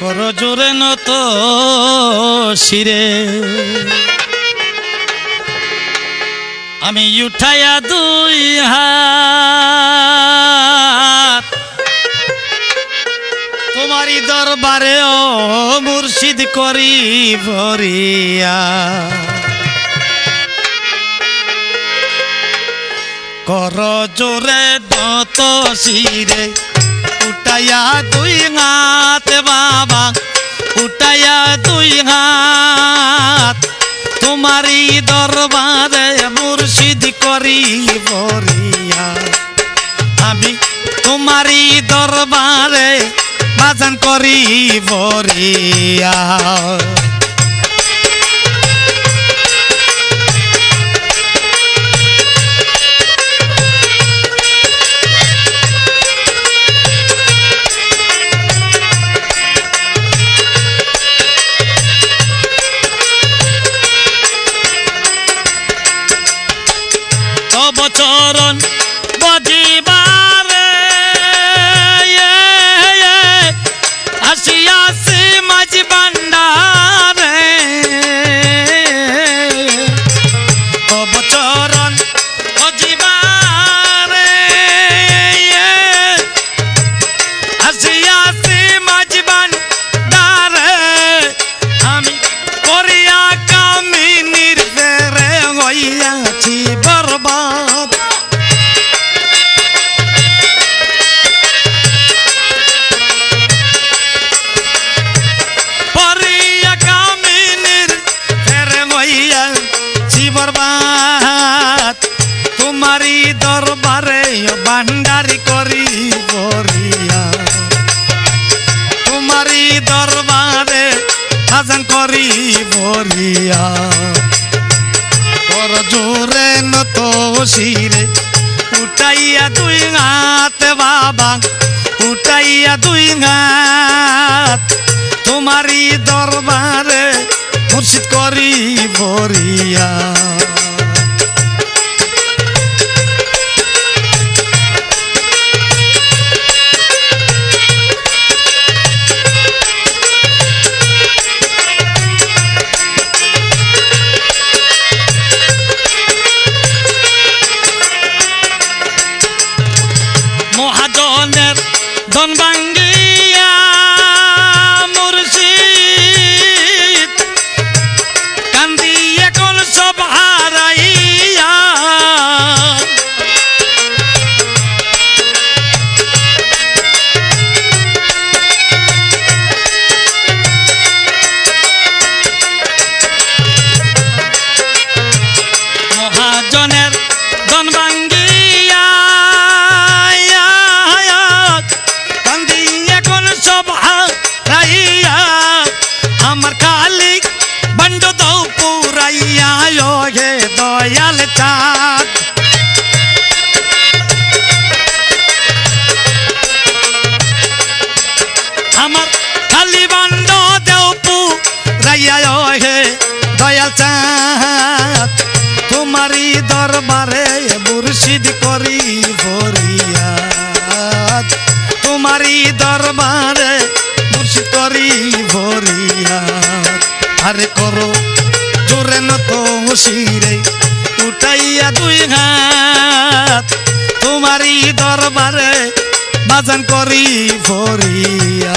কর জোরে নত শিরে। আমি উঠাইয়া দুই হাত। তোমারই দরবারে ও মুর্শিদ করি ভরিয়া। কর জোরে দত শিরে। উঠাইয়া দুই হাত বাবা উঠাইয়া দুই হাত তোমারই দরবারে মুর্শিদ করি বরিয়া আমি তোমারই দরবারে বাজান করি ভরিয়া বরবাদ তোমারি দরবারে ভান্ডারি করি বরিয়া তোমারি দরবারে হাজান করি বরিয়া কর জোরে নত শিরে, উঠাইয়া দুই হাত বাবা, উঠাইয়া দুই হাত। তোমারি দরবারে মুর্শিদ করি বরিয়া দরবারে মুর্শিদ করি ভরিয়া তোমারি দরবারে মুর্শিদ করি ভরিয়া আরে করো জোরে নত শিরে, উঠাইয়া দুই হাত। তোমারি দরবারে বাজান করি ভরিয়া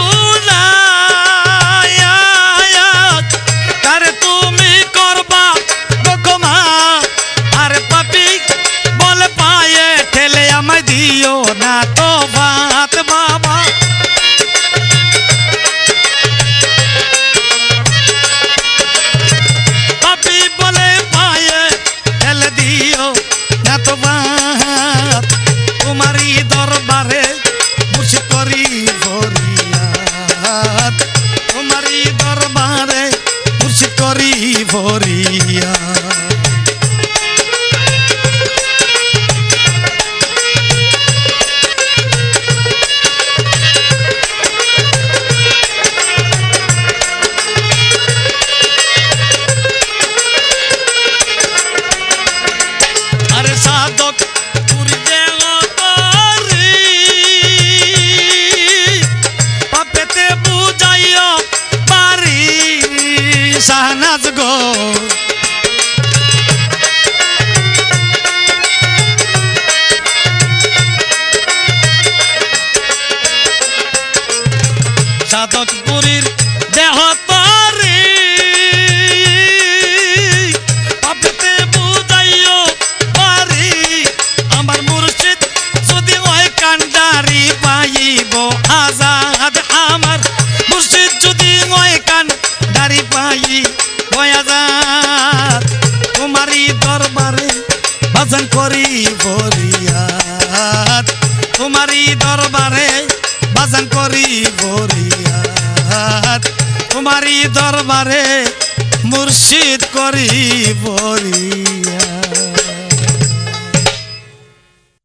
দিও না তো শাহনাজ গো। সাধকপুরীর বরিয়াত। তোমারই দরবারে বাজান করি বরিয়াত। তোমারই দরবারে মুর্শিদ করি বরিয়া